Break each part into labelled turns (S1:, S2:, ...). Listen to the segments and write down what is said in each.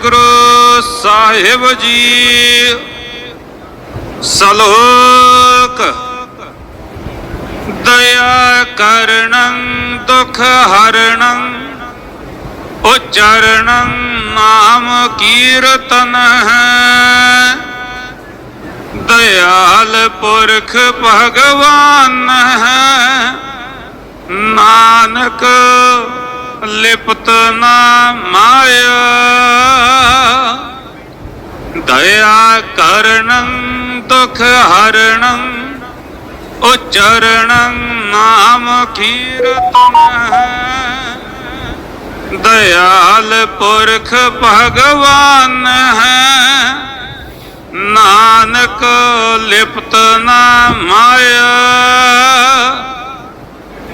S1: ਵਾਹਿਗੁਰੂ ਸਾਹਿਬ ਜੀ। ਸਲੋਕ, ਦਇਆ ਕਰਣੰ ਦੁਖ ਹਰਣੰ ਉਚਰਣੰ ਨਾਮ ਕੀਰਤਨ ਹੈ। ਦਇਆਲ ਪੁਰਖ ਭਗਵਾਨ ਹੈ। ਨਾਨਕ ਲਿਪਤ ਨਾ ਮਾਇਆ। ਦਇਆ ਕਰਣੰ ਦੁਖ ਹਰਣੰ ਉਚਰਣੰ ਨਾਮ ਕੀਰਤਨ ਹੈ। ਦਇਆਲ ਪੁਰਖ ਭਗਵਾਨ ਹੈ। ਨਾਨਕ ਲਿਪਤ ਨਾ ਮਾਇਆ।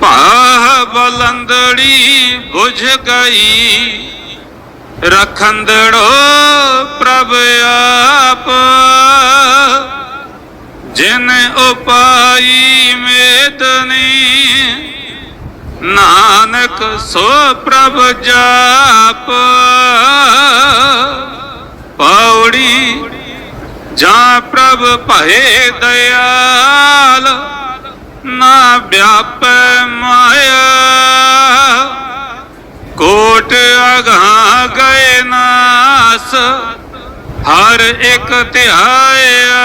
S1: ਪਾਹ ਬਲੰਦੜੀ ਬੁਝ ਗਈ। ਰਖੰਦੜੋ ਪ੍ਰਭ ਆਪ ਜਿਨ ਉਪਾਈ ਮੇਦਨੀ। ਨਾਨਕ ਸੋ ਪ੍ਰਭ ਜਾਪ। ਪੌੜੀ ਜਾਂ ਪ੍ਰਭ ਭਏ ਦਇਆਲ, ਨਾ ਵਿਆਪੈ ਮਾਇਆ। ਕੋਟ ਅਗਾ ਗਏ ਨਾਸ, ਹਰ ਇੱਕ ਧਿਆਇਆ।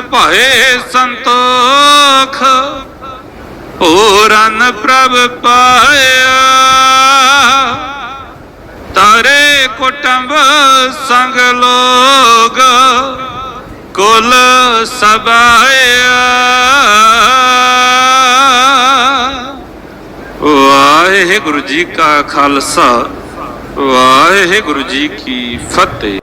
S1: ਭਏ ਸੰਤੋਖ, ਪੂਰਨ ਪ੍ਰਭ ਪਾਇਆ। ਤਾਰੇ ਕੁਟੰਬ ਸੰਗ ਲੋਗ, ਕੁਲ ਸਬਾਇਆ। ਵਾਹਿਗੁਰੂ ਜੀ ਕਾ ਖਾਲਸਾ, ਵਾਹਿਗੁਰੂ ਜੀ ਕੀ ਫਤਿਹ।